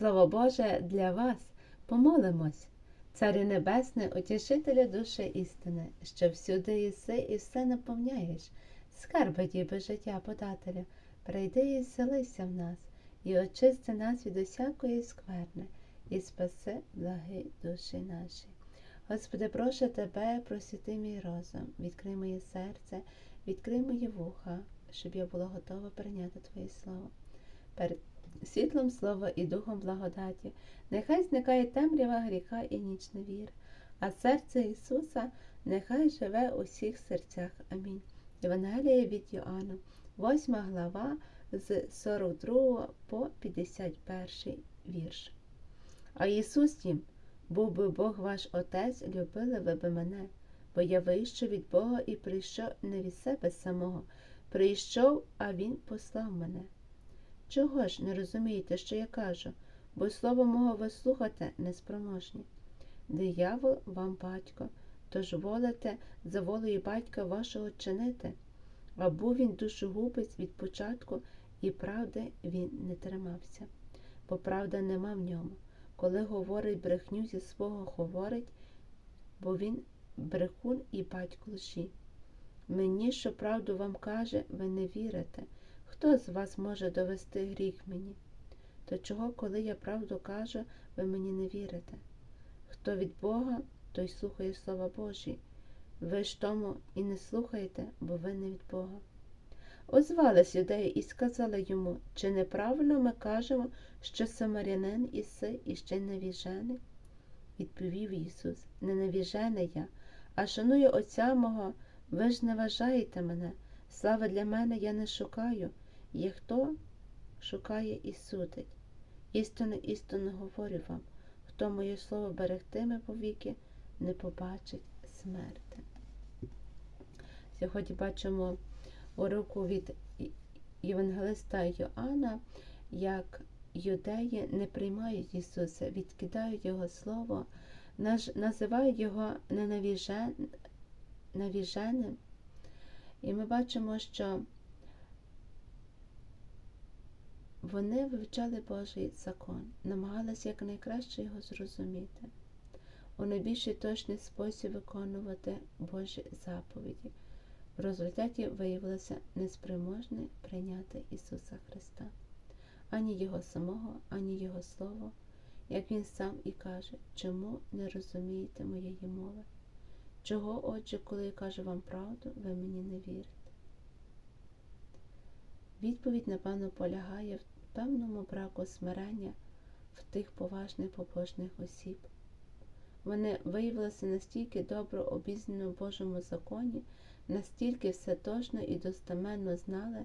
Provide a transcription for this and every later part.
Слово Боже для вас, помолимось. Царю Небесний, утішителю душі істини, що всюди єси і все наповняєш, скарби діби життя подателю, прийди і селися в нас, і очисти нас від усякої скверни, і спаси благи душі наші. Господи, прошу тебе, просвіти мій розум, відкрий моє серце, відкрий мої вуха, щоб я була готова прийняти Твоє Слово. Перед світлом слова і духом благодаті, нехай зникає темрява гріха і ніч невір, а серце Ісуса нехай живе у всіх серцях. Амінь. Євангелія від Йоанна, 8 глава з 42 по 51 вірш. А Ісус їм, був би Бог ваш Отець, любили ви би мене, бо я вийшов від Бога і прийшов не від себе самого, прийшов, а Він послав мене. Чого ж не розумієте, що я кажу, бо слово мого ви слухати неспроможні? Диявол вам батько, тож волите за волею батька вашого чинити, а був він душогубець від початку, і правди він не тримався, бо правда нема в ньому. Коли говорить брехню зі свого говорить, бо він брехун і батько лжі. Мені, що правду вам каже, ви не вірите. Хто з вас може довести гріх мені? То чого, коли я правду кажу, ви мені не вірите? Хто від Бога, той слухає Слова Божі. Ви ж тому і не слухаєте, бо ви не від Бога. Озвались юдеї і сказали йому, чи неправильно ми кажемо, що самарянин іси і ще невіжений? Відповів Ісус, не невіжений я, а шаную Отця мого, ви ж не вважаєте мене. Слави для мене я не шукаю, є хто шукає і судить. Істинно, істинно говорю вам, хто моє слово берегтиме повіки, не побачить смерти. Сьогодні бачимо уроку від Євангелиста Йоанна, як юдеї не приймають Ісуса, відкидають Його Слово, називають Його ненавіженим. І ми бачимо, що вони вивчали Божий закон, намагалися якнайкраще його зрозуміти, у найбільший точний спосіб виконувати Божі заповіді. В результаті виявилося неспроможні прийняти Ісуса Христа, ані Його самого, ані Його Слово, як Він сам і каже, чому не розумієте моєї мови? Чого, отже, коли я кажу вам правду, ви мені не вірите? Відповідь, напевно, полягає в певному браку смирення в тих поважних побожних осіб. Вони виявилися настільки добре обізнані в Божому законі, настільки все точно і достеменно знали,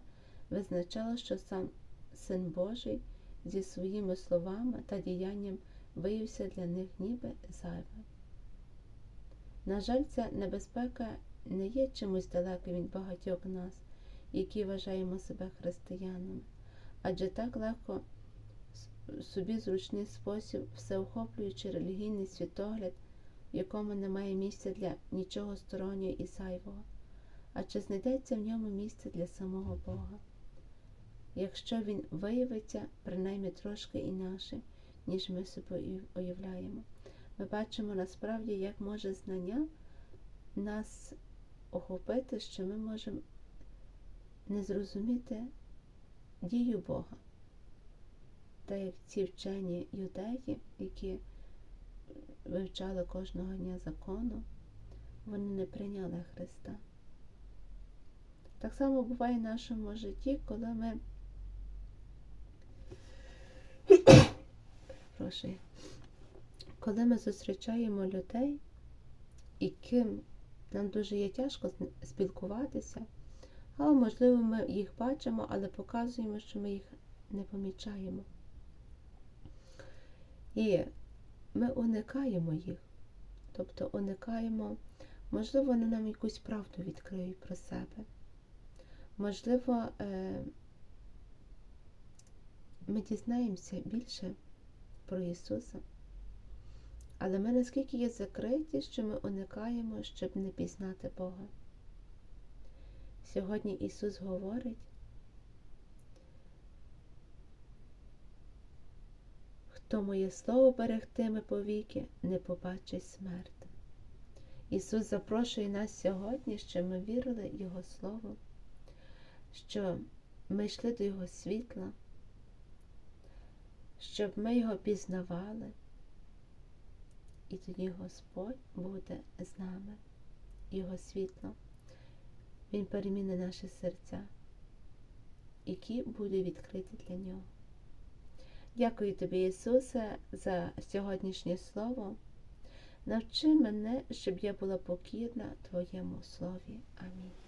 визначало, що сам Син Божий зі своїми словами та діянням виявився для них ніби зайвим. На жаль, ця небезпека не є чимось далеким від багатьох нас, які вважаємо себе християнами, адже так легко собі зручний спосіб, всеохоплюючи релігійний світогляд, в якому немає місця для нічого стороннього і зайвого, а чи знайдеться в ньому місце для самого Бога? Якщо він виявиться принаймні трошки інакше, ніж ми собі уявляємо ми бачимо насправді, як може знання нас охопити, що ми можемо не зрозуміти дію Бога. Та як ці вчені юдеї, які вивчали кожного дня закону, вони не прийняли Христа. Так само буває в нашому житті, коли ми Прошу коли ми зустрічаємо людей, і ким нам дуже є тяжко спілкуватися, але, можливо, ми їх бачимо, але показуємо, що ми їх не помічаємо. І ми уникаємо їх, тобто уникаємо, можливо, вони нам якусь правду відкриють про себе. Можливо, е, ми дізнаємося більше про Ісуса. Але ми наскільки є закриті, що ми уникаємо, щоб не пізнати Бога. Сьогодні Ісус говорить, то моє слово берегтиме повіки, не побачить смерти. Ісус запрошує нас сьогодні, щоб ми вірили Його Слово, що ми йшли до Його світла, щоб ми його пізнавали, і тоді Господь буде з нами, Його світло. Він переміне наші серця, які буде відкриті для нього. Дякую тобі, Ісусе, за сьогоднішнє слово. Навчи мене, щоб я була покірна Твоєму слові. Амінь.